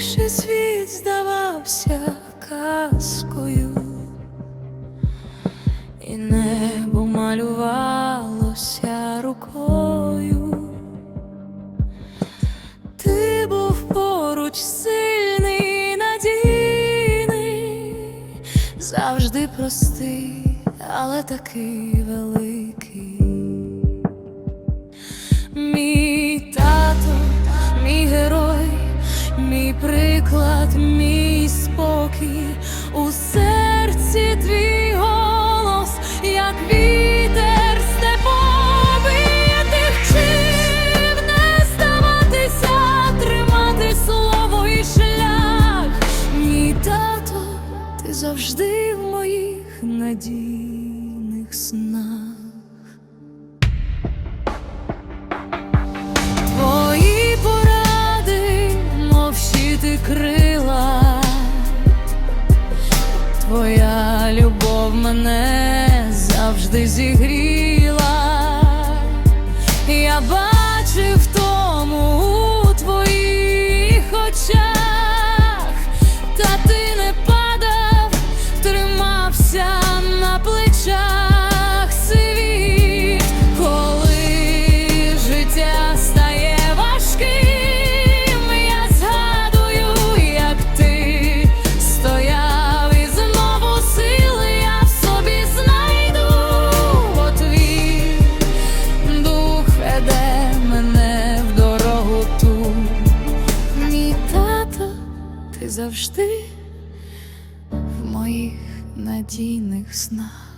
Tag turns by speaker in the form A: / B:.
A: Ще світ здавався казкою, і небо малювалося рукою, ти був поруч сильний, надійний, завжди простий, але такий великий. Приклад, мій спокій, у серці твій голос, як вітер степовий, ти вчив не здаватися, тримати слово і шлях. Мій тато, ти завжди в моїх надійних снах. Мене завжди зігріла. Я бачив тому Мій тато, ти завжди в моїх надійних снах.